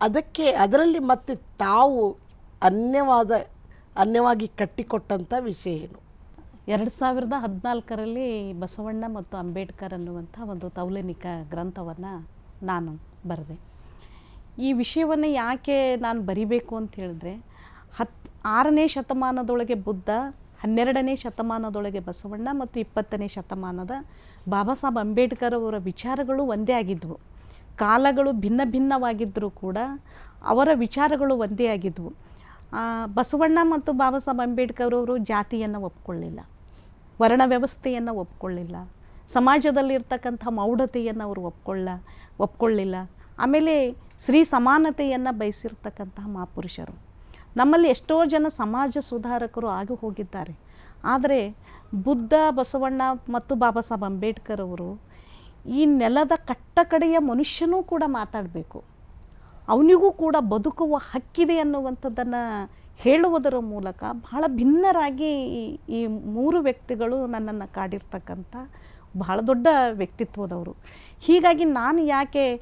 ಅದಕ್ಕೆ ಅದರಲ್ಲಿ ಮತ್ತೆ ತಾವು ಅನ್ಯವಾದ, ಅನ್ಯವಾಗಿ ಕಟ್ಟಿಕೊಟ್ಟಂಥ ವಿಷಯ ಏನು? ಎರಡು ಸಾವಿರದ ಹದಿನಾಲ್ಕರಲ್ಲಿ ಬಸವಣ್ಣ ಮತ್ತು ಅಂಬೇಡ್ಕರ್ ಅನ್ನುವಂಥ ಒಂದು ತೌಲನಿಕ ಗ್ರಂಥವನ್ನು ನಾನು ಬರೆದೆ. ಈ ವಿಷಯವನ್ನು ಯಾಕೆ ನಾನು ಬರಿಬೇಕು ಅಂತ ಹೇಳಿದ್ರೆ ಹತ್ ಆರನೇ ಶತಮಾನದೊಳಗೆ ಬುದ್ಧ, ಹನ್ನೆರಡನೇ ಶತಮಾನದೊಳಗೆ ಬಸವಣ್ಣ ಮತ್ತು ಇಪ್ಪತ್ತನೇ ಶತಮಾನದ ಬಾಬಾ ಸಾಹೇಬ್ ಅಂಬೇಡ್ಕರ್ ಅವರ ವಿಚಾರಗಳು ಒಂದೇ ಆಗಿದ್ವು. ಕಾಲಗಳು ಭಿನ್ನ ಭಿನ್ನವಾಗಿದ್ದರೂ ಕೂಡ ಅವರ ವಿಚಾರಗಳು ಒಂದೇ ಆಗಿದ್ವು. ಬಸವಣ್ಣ ಮತ್ತು ಬಾಬಾ ಸಾಹೇಬ್ ಅಂಬೇಡ್ಕರ್ ಅವರು ಜಾತಿಯನ್ನು ಒಪ್ಕೊಳ್ಳಿಲ್ಲ, ವರ್ಣ ವ್ಯವಸ್ಥೆಯನ್ನು ಒಪ್ಕೊಳ್ಳಿಲ್ಲ, ಸಮಾಜದಲ್ಲಿರ್ತಕ್ಕಂಥ ಮೌಢತೆಯನ್ನು ಅವರು ಒಪ್ಕೊಳ್ಳ, ಒಪ್ಕೊಳ್ಳಿಲ್ಲ. ಆಮೇಲೆ ಸ್ತ್ರೀ ಸಮಾನತೆಯನ್ನು ಬಯಸಿರ್ತಕ್ಕಂತಹ ಮಹಾಪುರುಷರು. ನಮ್ಮಲ್ಲಿ ಎಷ್ಟೋ ಜನ ಸಮಾಜ ಸುಧಾರಕರು ಆಗಿ ಹೋಗಿದ್ದಾರೆ. ಆದರೆ ಬುದ್ಧ ಬಸವಣ್ಣ ಮತ್ತು ಬಾಬಾ ಸಾಹೇಬ್ ಅಂಬೇಡ್ಕರ್ ಅವರು ಈ ನೆಲದ ಕಟ್ಟಕಡೆಯ ಮನುಷ್ಯನೂ ಕೂಡ ಮಾತಾಡಬೇಕು. ಅವನಿಗೂ ಕೂಡ ಬದುಕುವ ಹಕ್ಕಿದೆ ಅನ್ನುವಂಥದ್ದನ್ನು ಹೇಳುವುದರ ಮೂಲಕ ಬಹಳ ಭಿನ್ನರಾಗಿ ಈ- ಮೂರು ವ್ಯಕ್ತಿಗಳು ನನ್ನನ್ನು ಕಾಡಿರ್ತಕ್ಕಂಥ ಬಹಳ ದೊಡ್ಡ ವ್ಯಕ್ತಿತ್ವದವರು. ಹೀಗಾಗಿ ನಾನು ಯಾಕೆ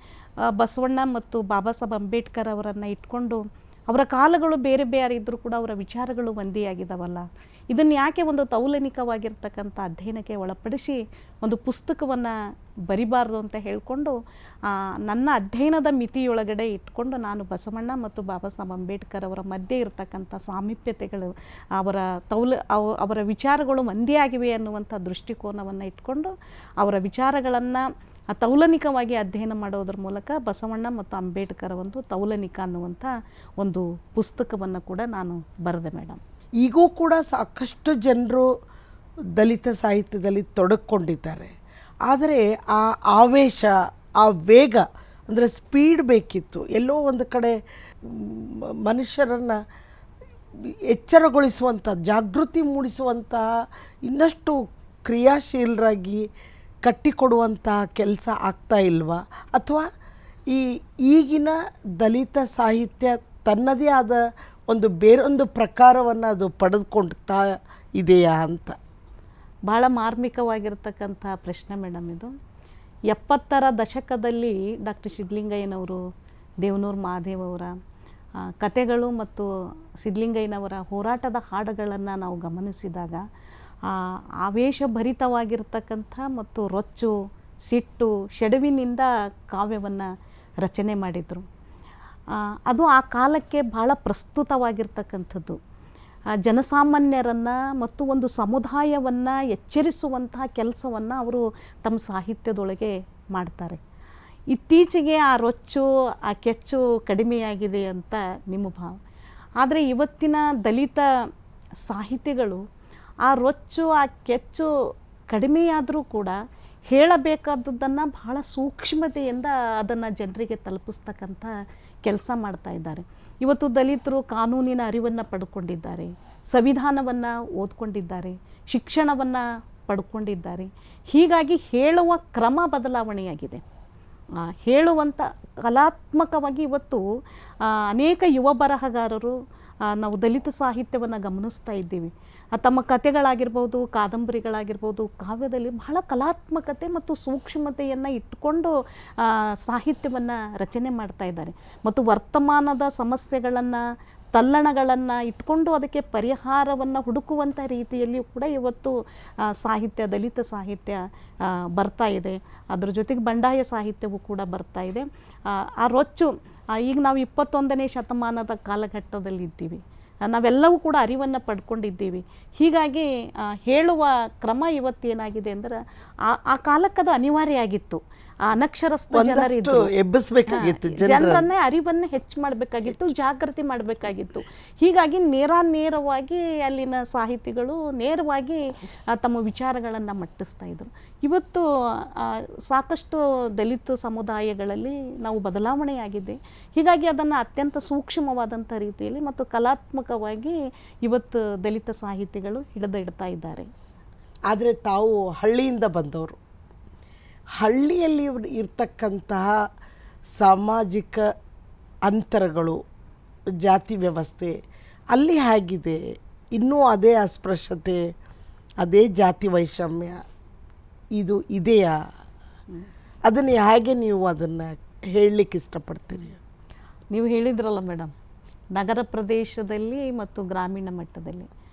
ಬಸವಣ್ಣ ಮತ್ತು ಬಾಬಾ ಸಾಹೇಬ್ ಅಂಬೇಡ್ಕರ್ ಅವರನ್ನು ಇಟ್ಕೊಂಡು ಅವರ ಕಾಲಗಳು ಬೇರೆ ಬೇರೆ ಇದ್ದರೂ ಕೂಡ ಅವರ ವಿಚಾರಗಳು ಒಂದೇ ಆಗಿದಾವಲ್ಲ. ಇದನ್ನು ಯಾಕೆ ಒಂದು ತೌಲನಿಕವಾಗಿರ್ತಕ್ಕಂಥ ಅಧ್ಯಯನಕ್ಕೆ ಒಳಪಡಿಸಿ ಒಂದು ಪುಸ್ತಕವನ್ನು ಬರಿಬಾರ್ದು ಅಂತ ಹೇಳಿಕೊಂಡು ನನ್ನ ಅಧ್ಯಯನದ ಮಿತಿಯೊಳಗಡೆ ಇಟ್ಕೊಂಡು ನಾನು ಬಸವಣ್ಣ ಮತ್ತು ಬಾಬಾ ಸಾಹೇಬ್ ಅಂಬೇಡ್ಕರ್ ಅವರ ಮಧ್ಯೆ ಇರತಕ್ಕಂಥ ಸಾಮೀಪ್ಯತೆಗಳು, ಅವರ ತೌಲ, ಅವ- ಅವರ ವಿಚಾರಗಳು ಒಂದೇ ಆಗಿವೆ ಅನ್ನುವಂಥ ದೃಷ್ಟಿಕೋನವನ್ನು ಇಟ್ಕೊಂಡು ಅವರ ವಿಚಾರಗಳನ್ನು ತೌಲನಿಕವಾಗಿ ಅಧ್ಯಯನ ಮಾಡೋದ್ರ ಮೂಲಕ ಬಸವಣ್ಣ ಮತ್ತು ಅಂಬೇಡ್ಕರ್ ಒಂದು ತೌಲನಿಕ ಅನ್ನುವಂಥ ಒಂದು ಪುಸ್ತಕವನ್ನು ಕೂಡ ನಾನು ಬರೆದೆ, ಮೇಡಮ್. ಈಗೂ ಕೂಡ ಸಾಕಷ್ಟು ಜನರು ದಲಿತ ಸಾಹಿತ್ಯದಲ್ಲಿ ತೊಡಕೊಂಡಿದ್ದಾರೆ. ಆದರೆ ಆ ಆವೇಶ, ಆ ವೇಗ, ಅಂದರೆ ಸ್ಪೀಡ್ ಬೇಕಿತ್ತು. ಎಲ್ಲೋ ಒಂದು ಕಡೆ ಮನುಷ್ಯರನ್ನು ಎಚ್ಚರಗೊಳಿಸುವಂಥ, ಜಾಗೃತಿ ಮೂಡಿಸುವಂಥ ಇನ್ನಷ್ಟು ಕ್ರಿಯಾಶೀಲರಾಗಿ ಕಟ್ಟಿಕೊಡುವಂಥ ಕೆಲಸ ಆಗ್ತಾ ಇಲ್ವಾ? ಅಥವಾ ಈ ಈಗಿನ ದಲಿತ ಸಾಹಿತ್ಯ ತನ್ನದೇ ಆದ ಒಂದು ಬೇರೊಂದು ಪ್ರಕಾರವನ್ನು ಅದು ಪಡೆದುಕೊಳ್ತಾ ಇದೆಯಾ ಅಂತ? ಭಾಳ ಮಾರ್ಮಿಕವಾಗಿರ್ತಕ್ಕಂಥ ಪ್ರಶ್ನೆ ಮೇಡಮ್ ಇದು. ಎಪ್ಪತ್ತರ ದಶಕದಲ್ಲಿ ಡಾಕ್ಟರ್ ಸಿದ್ಲಿಂಗಯ್ಯನವರು ದೇವನೂರು ಅವರ ಕತೆಗಳು ಮತ್ತು ಸಿದ್ಲಿಂಗಯ್ಯನವರ ಹೋರಾಟದ ಹಾಡುಗಳನ್ನು ನಾವು ಗಮನಿಸಿದಾಗ ಆವೇಶಭರಿತವಾಗಿರ್ತಕ್ಕಂಥ ಮತ್ತು ರೊಚ್ಚು ಸಿಟ್ಟು ಶೆಡವಿನಿಂದ ಕಾವ್ಯವನ್ನು ರಚನೆ ಮಾಡಿದರು. ಅದು ಆ ಕಾಲಕ್ಕೆ ಭಾಳ ಪ್ರಸ್ತುತವಾಗಿರ್ತಕ್ಕಂಥದ್ದು. ಆ, ಜನಸಾಮಾನ್ಯರನ್ನು ಮತ್ತು ಒಂದು ಸಮುದಾಯವನ್ನು ಎಚ್ಚರಿಸುವಂತಹ ಕೆಲಸವನ್ನು ಅವರು ತಮ್ಮ ಸಾಹಿತ್ಯದೊಳಗೆ ಮಾಡ್ತಾರೆ. ಇತ್ತೀಚೆಗೆ ಆ ರೊಚ್ಚು ಆ ಕೆಚ್ಚು ಕಡಿಮೆಯಾಗಿದೆ ಅಂತ ನಿಮ್ಮ ಭಾವ. ಆದರೆ ಇವತ್ತಿನ ದಲಿತ ಸಾಹಿತಿಗಳು ಆ ರೊಚ್ಚು, ಆ ಕೆಚ್ಚು ಕಡಿಮೆಯಾದರೂ ಕೂಡ ಹೇಳಬೇಕಾದದ್ದನ್ನು ಬಹಳ ಸೂಕ್ಷ್ಮತೆಯಿಂದ ಅದನ್ನು ಜನರಿಗೆ ತಲುಪಿಸ್ತಕ್ಕಂಥ ಕೆಲಸ ಮಾಡ್ತಾ ಇದ್ದಾರೆ. ಇವತ್ತು ದಲಿತರು ಕಾನೂನಿನ ಅರಿವನ್ನು ಪಡ್ಕೊಂಡಿದ್ದಾರೆ, ಸಂವಿಧಾನವನ್ನು ಓದ್ಕೊಂಡಿದ್ದಾರೆ, ಶಿಕ್ಷಣವನ್ನು ಪಡ್ಕೊಂಡಿದ್ದಾರೆ. ಹೀಗಾಗಿ ಹೇಳುವ ಕ್ರಮ ಬದಲಾವಣೆಯಾಗಿದೆ. ಹೇಳುವಂಥ ಕಲಾತ್ಮಕವಾಗಿ ಇವತ್ತು ಅನೇಕ ಯುವ ಬರಹಗಾರರು ನಾವು ದಲಿತ ಸಾಹಿತ್ಯವನ್ನು ಗಮನಿಸ್ತಾ ಇದ್ದೀವಿ. ತಮ್ಮ ಕಥೆಗಳಾಗಿರ್ಬೋದು ಕಾದಂಬರಿಗಳಾಗಿರ್ಬೋದು ಕಾವ್ಯದಲ್ಲಿ ಬಹಳ ಕಲಾತ್ಮಕತೆ ಮತ್ತು ಸೂಕ್ಷ್ಮತೆಯನ್ನು ಇಟ್ಟುಕೊಂಡು ಸಾಹಿತ್ಯವನ್ನು ರಚನೆ ಮಾಡ್ತಾ ಇದ್ದಾರೆ. ಮತ್ತು ವರ್ತಮಾನದ ಸಮಸ್ಯೆಗಳನ್ನು ತಲ್ಲಣಗಳನ್ನು ಇಟ್ಕೊಂಡು ಅದಕ್ಕೆ ಪರಿಹಾರವನ್ನು ಹುಡುಕುವಂಥ ರೀತಿಯಲ್ಲಿ ಕೂಡ ಇವತ್ತು ಸಾಹಿತ್ಯ ದಲಿತ ಸಾಹಿತ್ಯ ಬರ್ತಾ ಇದೆ. ಅದ್ರ ಜೊತೆಗೆ ಬಂಡಾಯ ಸಾಹಿತ್ಯವೂ ಕೂಡ ಬರ್ತಾ ಇದೆ. ಆ, ರೊಚ್ಚು ಈಗ ನಾವು ಇಪ್ಪತ್ತೊಂದನೇ ಶತಮಾನದ ಕಾಲಘಟ್ಟದಲ್ಲಿದ್ದೀವಿ. ನಾವೆಲ್ಲವೂ ಕೂಡ ಅರಿವನ್ನು ಪಡ್ಕೊಂಡಿದ್ದೀವಿ. ಹೀಗಾಗಿ ಹೇಳುವ ಕ್ರಮ ಇವತ್ತೇನಾಗಿದೆ ಅಂದ್ರೆ, ಆ ಆ ಕಾಲಕ್ಕದು ಅನಿವಾರ್ಯ ಆಗಿತ್ತು. ಅನಕ್ಷರಸ್ಥ ಜನರಿದ್ದು ಎಬ್ಬಿಸಬೇಕಾಗಿತ್ತು ಎಬ್ಬಿಸ್ಬೇಕಾಗಿತ್ತು ಜನರ ಜನರನ್ನೇ. ಅರಿವನ್ನೇ ಹೆಚ್ಚು ಮಾಡಬೇಕಾಗಿತ್ತು ಜಾಗೃತಿ ಮಾಡಬೇಕಾಗಿತ್ತು. ಹೀಗಾಗಿ ನೇರ ನೇರವಾಗಿ ಅಲ್ಲಿನ ಸಾಹಿತಿಗಳು ನೇರವಾಗಿ ತಮ್ಮ ವಿಚಾರಗಳನ್ನು ಮಟ್ಟಿಸ್ತಾ ಇದ್ರು. ಇವತ್ತು ಸಾಕಷ್ಟು ದಲಿತ ಸಮುದಾಯಗಳಲ್ಲಿ ನಾವು ಬದಲಾವಣೆಯಾಗಿದೆ. ಹೀಗಾಗಿ ಅದನ್ನು ಅತ್ಯಂತ ಸೂಕ್ಷ್ಮವಾದಂಥ ರೀತಿಯಲ್ಲಿ ಮತ್ತು ಕಲಾತ್ಮಕವಾಗಿ ಇವತ್ತು ದಲಿತ ಸಾಹಿತಿಗಳು ಹಿಡಿದಿಡ್ತಾ ಇದ್ದಾರೆ. ಆದರೆ ತಾವು ಹಳ್ಳಿಯಿಂದ ಬಂದವರು. ಹಳ್ಳಿಯಲ್ಲಿ ಇರ್- ಇರ್ತಕ್ಕಂತಹ ಸಾಮಾಜಿಕ ಅಂತರಗಳು, ಜಾತಿ ವ್ಯವಸ್ಥೆ ಅಲ್ಲಿ ಹೇಗಿದೆ? ಇನ್ನೂ ಅದೇ ಅಸ್ಪೃಶ್ಯತೆ, ಅದೇ ಜಾತಿ ವೈಷಮ್ಯ, ಇದು ಇದೆಯಾ? ಅದನ್ನು ಹೇಗೆ ನೀವು ಅದನ್ನು ಹೇಳಲಿಕ್ಕೆ ಇಷ್ಟಪಡ್ತೀರಿ? ನೀವು ಹೇಳಿದ್ರಲ್ಲ ಮೇಡಮ್, ನಗರ ಪ್ರದೇಶದಲ್ಲಿ ಮತ್ತು ಗ್ರಾಮೀಣ ಮಟ್ಟದಲ್ಲಿ.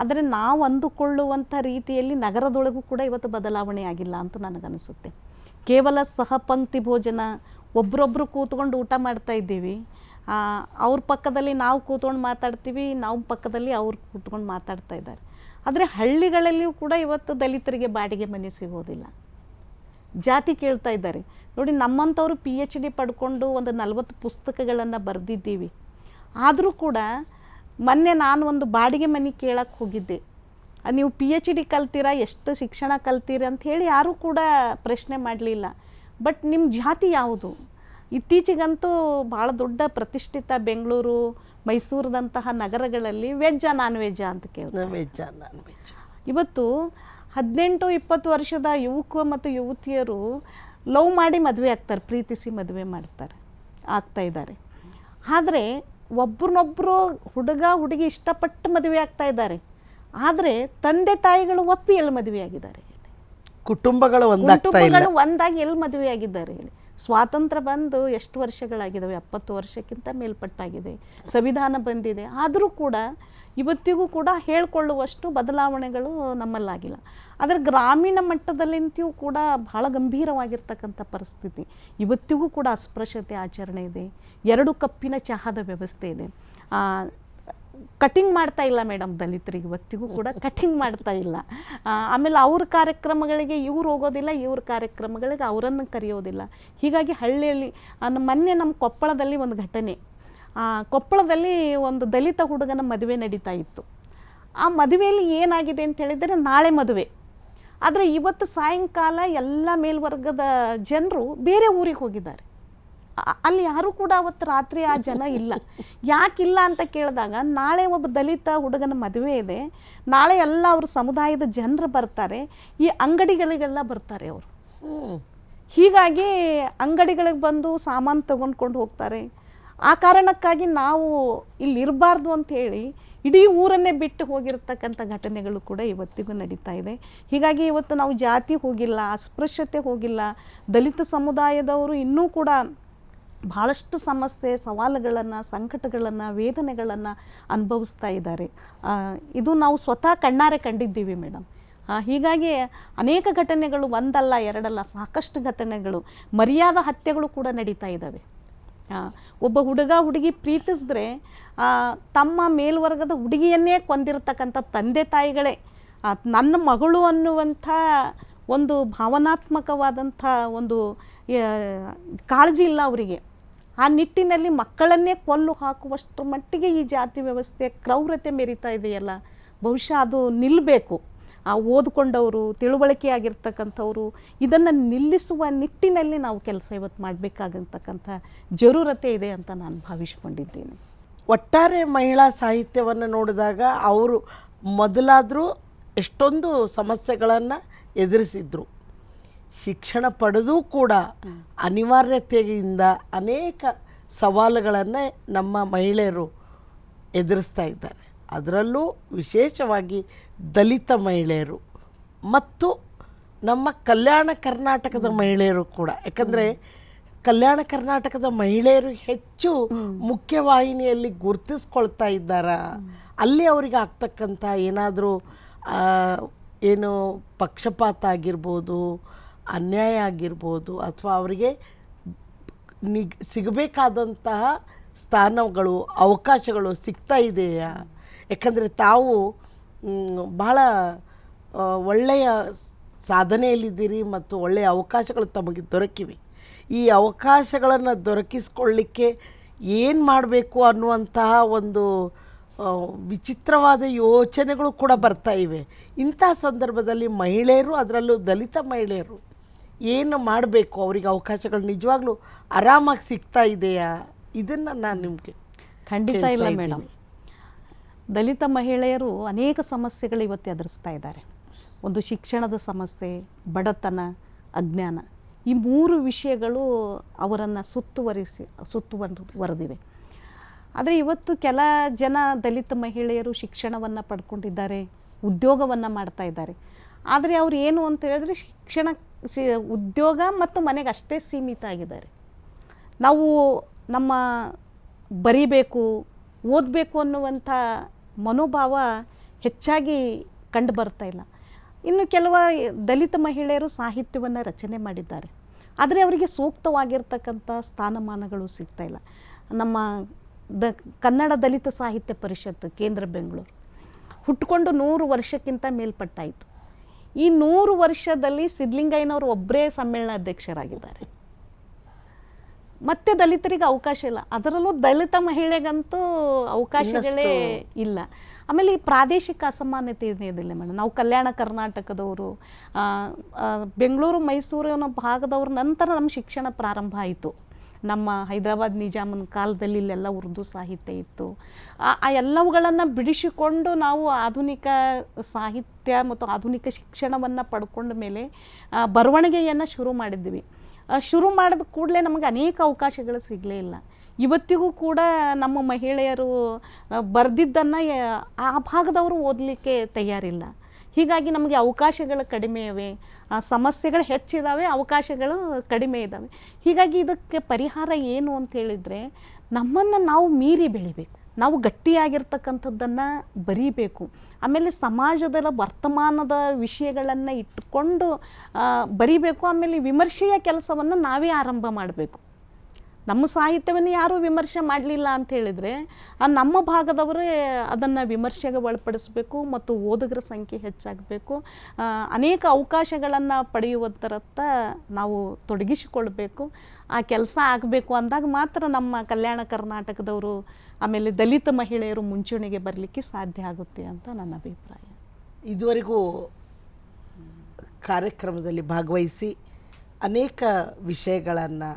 ಆದರೆ ನಾವು ಅಂದುಕೊಳ್ಳುವಂಥ ರೀತಿಯಲ್ಲಿ ನಗರದೊಳಗೂ ಕೂಡ ಇವತ್ತು ಬದಲಾವಣೆ ಆಗಿಲ್ಲ ಅಂತ ನನಗನ್ನಿಸುತ್ತೆ. ಕೇವಲ ಸಹಪಂಕ್ತಿ ಭೋಜನ, ಒಬ್ರೊಬ್ರು ಕೂತ್ಕೊಂಡು ಊಟ ಮಾಡ್ತಾ ಇದ್ದೀವಿ. ಅವ್ರ ಪಕ್ಕದಲ್ಲಿ ನಾವು ಕೂತ್ಕೊಂಡು ಮಾತಾಡ್ತೀವಿ, ನಾವು ಪಕ್ಕದಲ್ಲಿ ಅವ್ರು ಕೂತ್ಕೊಂಡು ಮಾತಾಡ್ತಾ ಇದ್ದಾರೆ. ಆದರೆ ಹಳ್ಳಿಗಳಲ್ಲಿಯೂ ಕೂಡ ಇವತ್ತು ದಲಿತರಿಗೆ ಬಾಡಿಗೆ ಮನೆ ಸಿಗೋದಿಲ್ಲ. ಜಾತಿ ಕೇಳ್ತಾ ಇದ್ದಾರೆ. ನೋಡಿ, ನಮ್ಮಂಥವ್ರು ಪಿ ಎಚ್ ಡಿ ಪಡ್ಕೊಂಡು ಒಂದು ನಲವತ್ತು ಪುಸ್ತಕಗಳನ್ನು ಬರೆದಿದ್ದೀವಿ. ಆದರೂ ಕೂಡ ಮೊನ್ನೆ ನಾನು ಒಂದು ಬಾಡಿಗೆ ಮನೆ ಕೇಳಕ್ಕೆ ಹೋಗಿದ್ದೆ. ನೀವು ಪಿ ಎಚ್ ಡಿ ಕಲ್ತೀರಾ ಎಷ್ಟು ಶಿಕ್ಷಣ ಕಲ್ತೀರಿ ಅಂತ ಹೇಳಿ ಯಾರೂ ಕೂಡ ಪ್ರಶ್ನೆ ಮಾಡಲಿಲ್ಲ. ಬಟ್ ನಿಮ್ಮ ಜಾತಿ ಯಾವುದು? ಇತ್ತೀಚೆಗಂತೂ ಭಾಳ ದೊಡ್ಡ ಪ್ರತಿಷ್ಠಿತ ಬೆಂಗಳೂರು ಮೈಸೂರದಂತಹ ನಗರಗಳಲ್ಲಿ ವೆಜ್ಜ ನಾನ್ ವೆಜ್ಜ ಅಂತ ಕೇಳ್ತಾರೆ. ವೆಜ್ಜ ನಾನ್ ವೆಜ್ ಇವತ್ತು ಹದಿನೆಂಟು ಇಪ್ಪತ್ತು ವರ್ಷದ ಯುವಕ ಮತ್ತು ಯುವತಿಯರು ಲವ್ ಮಾಡಿ ಮದುವೆ ಆಗ್ತಾರೆ ಪ್ರೀತಿಸಿ ಮದುವೆ ಮಾಡ್ತಾರೆ ಆಗ್ತಾ ಇದ್ದಾರೆ. ಆದರೆ ಒಬ್ರನ್ನೊಬ್ಬರು ಹುಡುಗ ಹುಡುಗಿ ಇಷ್ಟಪಟ್ಟು ಮದುವೆ ಆಗ್ತಾ ಇದ್ದಾರೆ. ಆದರೆ ತಂದೆ ತಾಯಿಗಳು ಒಪ್ಪಿ ಎಲ್ಲಿ ಮದುವೆ ಆಗಿದ್ದಾರೆ ಕುಟುಂಬಗಳು ಒಂದಾಗಿ ಎಲ್ಲಿ ಮದುವೆ ಆಗಿದ್ದಾರೆ ಹೇಳಿ. ಸ್ವಾತಂತ್ರ್ಯ ಬಂದು ಎಷ್ಟು ವರ್ಷಗಳಾಗಿದ್ದಾವೆ? ಎಪ್ಪತ್ತು ವರ್ಷಕ್ಕಿಂತ ಮೇಲ್ಪಟ್ಟಾಗಿದೆ. ಸಂವಿಧಾನ ಬಂದಿದೆ. ಆದರೂ ಕೂಡ ಇವತ್ತಿಗೂ ಕೂಡ ಹೇಳಿಕೊಳ್ಳುವಷ್ಟು ಬದಲಾವಣೆಗಳು ನಮ್ಮಲ್ಲಾಗಿಲ್ಲ. ಆದರೆ ಗ್ರಾಮೀಣ ಮಟ್ಟದಲ್ಲಿಂತೂ ಕೂಡ ಬಹಳ ಗಂಭೀರವಾಗಿರ್ತಕ್ಕಂಥ ಪರಿಸ್ಥಿತಿ. ಇವತ್ತಿಗೂ ಕೂಡ ಅಸ್ಪೃಶ್ಯತೆ ಆಚರಣೆ ಇದೆ. ಎರಡು ಕಪ್ಪಿನ ಚಹಾದ ವ್ಯವಸ್ಥೆ ಇದೆ. ಕಟಿಂಗ್ ಮಾಡ್ತಾ ಇಲ್ಲ ಮೇಡಮ್ ದಲಿತರಿಗೆ ಇವತ್ತಿಗೂ ಕೂಡ ಕಟಿಂಗ್ ಮಾಡ್ತಾ ಇಲ್ಲ. ಆಮೇಲೆ ಅವ್ರ ಕಾರ್ಯಕ್ರಮಗಳಿಗೆ ಇವ್ರು ಹೋಗೋದಿಲ್ಲ, ಇವ್ರ ಕಾರ್ಯಕ್ರಮಗಳಿಗೆ ಅವರನ್ನು ಕರೆಯೋದಿಲ್ಲ. ಹೀಗಾಗಿ ಹಳ್ಳಿಯಲ್ಲಿ ಮೊನ್ನೆ ನಮ್ಮ ಕೊಪ್ಪಳದಲ್ಲಿ ಒಂದು ಘಟನೆ. ಕೊಪ್ಪಳದಲ್ಲಿ ಒಂದು ದಲಿತ ಹುಡುಗನ ಮದುವೆ ನಡೀತಾ ಇತ್ತು. ಆ ಮದುವೆಯಲ್ಲಿ ಏನಾಗಿದೆ ಅಂತ ಹೇಳಿದರೆ ನಾಳೆ ಮದುವೆ. ಆದರೆ ಇವತ್ತು ಸಾಯಂಕಾಲ ಎಲ್ಲ ಮೇಲ್ವರ್ಗದ ಜನರು ಬೇರೆ ಊರಿಗೆ ಹೋಗಿದ್ದಾರೆ. ಅಲ್ಲಿ ಯಾರು ಕೂಡ ಅವತ್ತು ರಾತ್ರಿ ಆ ಜನ ಇಲ್ಲ. ಯಾಕಿಲ್ಲ ಅಂತ ಕೇಳಿದಾಗ ನಾಳೆ ಒಬ್ಬ ದಲಿತ ಹುಡುಗನ ಮದುವೆ ಇದೆ. ನಾಳೆ ಎಲ್ಲ ಅವ್ರ ಸಮುದಾಯದ ಜನರು ಬರ್ತಾರೆ. ಈ ಅಂಗಡಿಗಳಿಗೆಲ್ಲ ಬರ್ತಾರೆ ಅವರು. ಹೀಗಾಗಿ ಅಂಗಡಿಗಳಿಗೆ ಬಂದು ಸಾಮಾನು ತಗೊಂಡ್ಕೊಂಡು ಹೋಗ್ತಾರೆ. ಆ ಕಾರಣಕ್ಕಾಗಿ ನಾವು ಇಲ್ಲಿ ಇರಬಾರ್ದು ಅಂತ ಹೇಳಿ ಇಡೀ ಊರನ್ನೇ ಬಿಟ್ಟು ಹೋಗಿರ್ತಕ್ಕಂಥ ಘಟನೆಗಳು ಕೂಡ ಇವತ್ತಿಗೂ ನಡೀತಾ ಇದೆ. ಹೀಗಾಗಿ ಇವತ್ತು ನಾವು ಜಾತಿ ಹೋಗಿಲ್ಲ ಅಸ್ಪೃಶ್ಯತೆ ಹೋಗಿಲ್ಲ ದಲಿತ ಸಮುದಾಯದವರು ಇನ್ನೂ ಕೂಡ ಭಾಳಷ್ಟು ಸಮಸ್ಯೆ, ಸವಾಲುಗಳನ್ನು, ಸಂಕಟಗಳನ್ನು, ವೇದನೆಗಳನ್ನು ಅನುಭವಿಸ್ತಾ ಇದ್ದಾರೆ. ಇದು ನಾವು ಸ್ವತಃ ಕಣ್ಣಾರೆ ಕಂಡಿದ್ದೀವಿ ಮೇಡಮ್ ಹೀಗಾಗಿ ಅನೇಕ ಘಟನೆಗಳು ಒಂದಲ್ಲ, ಎರಡಲ್ಲ, ಸಾಕಷ್ಟು ಘಟನೆಗಳು, ಮರ್ಯಾದ ಹತ್ಯೆಗಳು ಕೂಡ ನಡೀತಾ ಇದ್ದಾವೆ. ಒಬ್ಬ ಹುಡುಗ, ಹುಡುಗಿ ಪ್ರೀತಿಸಿದ್ರೆ ತಮ್ಮ ಮೇಲ್ವರ್ಗದ ಹುಡುಗಿಯನ್ನೇ ಕೊಂದಿರತಕ್ಕಂಥ ತಂದೆ ತಾಯಿಗಳೇ ನನ್ನ ಮಗಳು ಅನ್ನುವಂಥ ಒಂದು ಭಾವನಾತ್ಮಕವಾದಂಥ ಒಂದು ಕಾಳಜಿ ಇಲ್ಲ ಅವರಿಗೆ. ಆ ನಿಟ್ಟಿನಲ್ಲಿ ಮಕ್ಕಳನ್ನೇ ಕೊಲ್ಲು ಹಾಕುವಷ್ಟರ ಮಟ್ಟಿಗೆ ಈ ಜಾತಿ ವ್ಯವಸ್ಥೆ ಕ್ರೌರತೆ ಮೆರಿತಾ ಇದೆಯಲ್ಲ. ಬಹುಶಃ ಅದು ನಿಲ್ಲಬೇಕು ಆ ಓದ್ಕೊಂಡವರು ತಿಳುವಳಿಕೆ ಆಗಿರ್ತಕ್ಕಂಥವ್ರು ಇದನ್ನು ನಿಲ್ಲಿಸುವ ನಿಟ್ಟಿನಲ್ಲಿ ನಾವು ಕೆಲಸ ಇವತ್ತು ಮಾಡಬೇಕಾಗಿರ್ತಕ್ಕಂಥ ಜರೂರತೆ ಇದೆ ಅಂತ ನಾನು ಭಾವಿಸ್ಕೊಂಡಿದ್ದೇನೆ. ಒಟ್ಟಾರೆ ಮಹಿಳಾ ಸಾಹಿತ್ಯವನ್ನು ನೋಡಿದಾಗ ಅವರು ಮೊದಲಾದರೂ ಎಷ್ಟೊಂದು ಸಮಸ್ಯೆಗಳನ್ನು ಎದುರಿಸಿದ್ರು. ಶಿಕ್ಷಣ ಪಡೆದೂ ಕೂಡ ಅನಿವಾರ್ಯತೆಯಿಂದ ಅನೇಕ ಸವಾಲುಗಳನ್ನು ನಮ್ಮ ಮಹಿಳೆಯರು ಎದುರಿಸ್ತಾ ಇದ್ದಾರೆ. ಅದರಲ್ಲೂ ವಿಶೇಷವಾಗಿ ದಲಿತ ಮಹಿಳೆಯರು ಮತ್ತು ನಮ್ಮ ಕಲ್ಯಾಣ ಕರ್ನಾಟಕದ ಮಹಿಳೆಯರು ಕೂಡ. ಯಾಕಂದರೆ ಕಲ್ಯಾಣ ಕರ್ನಾಟಕದ ಮಹಿಳೆಯರು ಹೆಚ್ಚು ಮುಖ್ಯವಾಹಿನಿಯಲ್ಲಿ ಗುರುತಿಸ್ಕೊಳ್ತಾ ಇದ್ದಾರಾ? ಅಲ್ಲಿ ಅವರಿಗೆ ಆಗ್ತಕ್ಕಂಥ ಏನಾದರೂ ಏನು ಪಕ್ಷಪಾತ ಆಗಿರ್ಬೋದು, ಅನ್ಯಾಯ ಆಗಿರ್ಬೋದು, ಅಥವಾ ಅವರಿಗೆ ನಿಗ್ ಸಿಗಬೇಕಾದಂತಹ ಸ್ಥಾನಗಳು, ಅವಕಾಶಗಳು ಸಿಗ್ತಾ ಇದೆಯಾ? ಯಾಕಂದರೆ ತಾವು ಬಹಳ ಒಳ್ಳೆಯ ಸಾಧನೆಯಲ್ಲಿದ್ದೀರಿ ಮತ್ತು ಒಳ್ಳೆಯ ಅವಕಾಶಗಳು ತಮಗೆ ದೊರಕಿವೆ. ಈ ಅವಕಾಶಗಳನ್ನು ದೊರಕಿಸ್ಕೊಳ್ಳಿಕ್ಕೆ ಏನು ಮಾಡಬೇಕು ಅನ್ನುವಂತಹ ಒಂದು ವಿಚಿತ್ರವಾದ ಯೋಚನೆಗಳು ಕೂಡ ಬರ್ತಾ ಇವೆ. ಇಂಥ ಸಂದರ್ಭದಲ್ಲಿ ಮಹಿಳೆಯರು ಅದರಲ್ಲೂ ದಲಿತ ಮಹಿಳೆಯರು ಏನು ಮಾಡಬೇಕು? ಅವರಿಗೆ ಅವಕಾಶಗಳು ನಿಜವಾಗ್ಲೂ ಆರಾಮಾಗಿ ಸಿಗ್ತಾ ಇದೆಯಾ? ಇದನ್ನು ನಾನು ನಿಮಗೆ ಖಂಡಿತ ಇಲ್ಲ ಮೇಡಮ್. ದಲಿತ ಮಹಿಳೆಯರು ಅನೇಕ ಸಮಸ್ಯೆಗಳು ಇವತ್ತು ಎದುರಿಸ್ತಾ ಇದ್ದಾರೆ. ಒಂದು ಶಿಕ್ಷಣದ ಸಮಸ್ಯೆ ಬಡತನ ಅಜ್ಞಾನ ಈ ಮೂರು ವಿಷಯಗಳು ಅವರನ್ನು ಸುತ್ತುವರಿಸಿ ಸುತ್ತುವರೆದಿವೆ ಆದರೆ ಇವತ್ತು ಕೆಲ ಜನ ದಲಿತ ಮಹಿಳೆಯರು ಶಿಕ್ಷಣವನ್ನು ಪಡ್ಕೊಂಡಿದ್ದಾರೆ. ಉದ್ಯೋಗವನ್ನು ಮಾಡ್ತಾ ಇದ್ದಾರೆ. ಆದರೆ ಅವ್ರು ಏನು ಅಂತ ಹೇಳಿದ್ರೆ ಶಿಕ್ಷಣ ಸಿ, ಉದ್ಯೋಗ ಮತ್ತು ಮನೆಗೆ ಅಷ್ಟೇ ಸೀಮಿತ ಆಗಿದ್ದಾರೆ. ನಾವು ನಮ್ಮ ಬರಿಬೇಕು, ಓದಬೇಕು ಅನ್ನುವಂಥ ಮನೋಭಾವ ಹೆಚ್ಚಾಗಿ ಕಂಡು ಬರ್ತಾ ಇಲ್ಲ. ಇನ್ನು ಕೆಲವ ದಲಿತ ಮಹಿಳೆಯರು ಸಾಹಿತ್ಯವನ್ನು ರಚನೆ ಮಾಡಿದ್ದಾರೆ. ಆದರೆ ಅವರಿಗೆ ಸೂಕ್ತವಾಗಿರ್ತಕ್ಕಂಥ ಸ್ಥಾನಮಾನಗಳು ಸಿಗ್ತಾ ಇಲ್ಲ. ನಮ್ಮ ದ, ಕನ್ನಡ ದಲಿತ ಸಾಹಿತ್ಯ ಪರಿಷತ್ತು, ಕೇಂದ್ರ ಬೆಂಗಳೂರು. ಹುಟ್ಕೊಂಡು ನೂರು ವರ್ಷಕ್ಕಿಂತ ಮೇಲ್ಪಟ್ಟಾಯಿತು. ಈ ನೂರು ವರ್ಷದಲ್ಲಿ ಸಿದ್ಲಿಂಗಯ್ಯನವರು ಒಬ್ಬರೇ ಸಮ್ಮೇಳನಾಧ್ಯಕ್ಷರಾಗಿದ್ದಾರೆ ಮತ್ತೆ ದಲಿತರಿಗೆ ಅವಕಾಶ ಇಲ್ಲ. ಅದರಲ್ಲೂ ದಲಿತ ಮಹಿಳೆಗಂತೂ ಅವಕಾಶಗಳೇ ಇಲ್ಲ. ಆಮೇಲೆ ಈ ಪ್ರಾದೇಶಿಕ ಅಸಮಾನತೆ ಇದಿಲ್ಲ ಮೇಡಮ್. ನಾವು ಕಲ್ಯಾಣ ಕರ್ನಾಟಕದವರು ಬೆಂಗಳೂರು ಮೈಸೂರಿನ ಭಾಗದವ್ರ ನಂತರ ನಮ್ಮ ಶಿಕ್ಷಣ ಪ್ರಾರಂಭ ಆಯಿತು. ನಮ್ಮ ಹೈದರಾಬಾದ್ ನಿಜಾಮನ ಕಾಲದಲ್ಲಿ ಇಲ್ಲೆಲ್ಲ ಉರ್ದು ಸಾಹಿತ್ಯ ಇತ್ತು. ಆ ಎಲ್ಲವುಗಳನ್ನು ಬಿಡಿಸಿಕೊಂಡು ನಾವು ಆಧುನಿಕ ಸಾಹಿತ್ಯ ಮತ್ತು ಆಧುನಿಕ ಶಿಕ್ಷಣವನ್ನು ಪಡ್ಕೊಂಡ ಮೇಲೆ ಬರವಣಿಗೆಯನ್ನು ಶುರು ಮಾಡಿದ್ವಿ. ಶುರು ಮಾಡಿದ ಕೂಡಲೇ ನಮಗೆ ಅನೇಕ ಅವಕಾಶಗಳು ಸಿಗಲೇ ಇಲ್ಲ. ಇವತ್ತಿಗೂ ಕೂಡ ನಮ್ಮ ಮಹಿಳೆಯರು ಬರೆದಿದ್ದನ್ನು ಆ ಭಾಗದವರು ಓದಲಿಕ್ಕೆ ತಯಾರಿಲ್ಲ. ಹೀಗಾಗಿ ನಮಗೆ ಅವಕಾಶಗಳು ಕಡಿಮೆ ಇವೆ. ಸಮಸ್ಯೆಗಳು ಹೆಚ್ಚಿದಾವೆ, ಅವಕಾಶಗಳು ಕಡಿಮೆ ಇದ್ದಾವೆ ಹೀಗಾಗಿ ಇದಕ್ಕೆ ಪರಿಹಾರ ಏನು ಅಂತ ಹೇಳಿದರೆ, ನಮ್ಮನ್ನು ನಾವು ಮೀರಿ ಬೆಳಿಬೇಕು. ನಾವು ಗಟ್ಟಿಯಾಗಿರ್ತಕ್ಕಂಥದ್ದನ್ನು ಬರೀಬೇಕು. ಆಮೇಲೆ ಸಮಾಜದ ವರ್ತಮಾನದ ವಿಷಯಗಳನ್ನು ಇಟ್ಟುಕೊಂಡು ಬರೀಬೇಕು, ಆಮೇಲೆ ವಿಮರ್ಶೆಯ ಕೆಲಸವನ್ನು ನಾವೇ ಆರಂಭ ಮಾಡಬೇಕು. ನಮ್ಮ ಸಾಹಿತ್ಯವನ್ನು ಯಾರೂ ವಿಮರ್ಶೆ ಮಾಡಲಿಲ್ಲ ಅಂತ ಹೇಳಿದರೆ, ಆ ನಮ್ಮ ಭಾಗದವರೇ ಅದನ್ನು ವಿಮರ್ಶೆಗೆ ಒಳಪಡಿಸಬೇಕು ಮತ್ತು ಓದುಗರ ಸಂಖ್ಯೆ ಹೆಚ್ಚಾಗಬೇಕು. ಅನೇಕ ಅವಕಾಶಗಳನ್ನು ಪಡೆಯುವಂಥರತ್ತ ನಾವು ತೊಡಗಿಸಿಕೊಳ್ಬೇಕು. ಆ ಕೆಲಸ ಆಗಬೇಕು ಅಂದಾಗ ಮಾತ್ರ ನಮ್ಮ ಕಲ್ಯಾಣ ಕರ್ನಾಟಕದವರು, ಆಮೇಲೆ ದಲಿತ ಮಹಿಳೆಯರು ಮುಂಚೂಣಿಗೆ ಬರಲಿಕ್ಕೆ ಸಾಧ್ಯ ಆಗುತ್ತೆ ಅಂತ ನನ್ನ ಅಭಿಪ್ರಾಯ. ಇದುವರೆಗೂ ಕಾರ್ಯಕ್ರಮದಲ್ಲಿ ಭಾಗವಹಿಸಿ ಅನೇಕ ವಿಷಯಗಳನ್ನು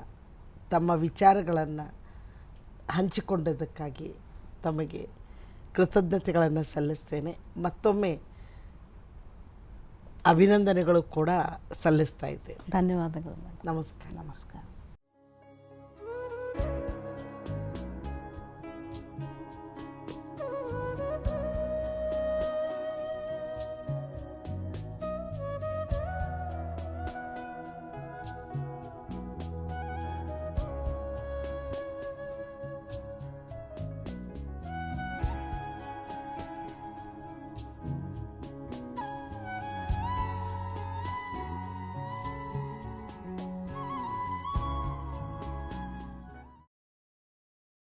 ತಮ್ಮ ವಿಚಾರಗಳನ್ನು ಹಂಚಿಕೊಂಡದಕ್ಕಾಗಿ ತಮಗೆ ಕೃತಜ್ಞತೆಗಳನ್ನು ಸಲ್ಲಿಸ್ತೇನೆ. ಮತ್ತೊಮ್ಮೆ ಅಭಿನಂದನೆಗಳು ಕೂಡ ಸಲ್ಲಿಸ್ತಾ ಇದ್ದೇನೆ. ಧನ್ಯವಾದಗಳು ನಮಸ್ಕಾರ. ನಮಸ್ಕಾರ.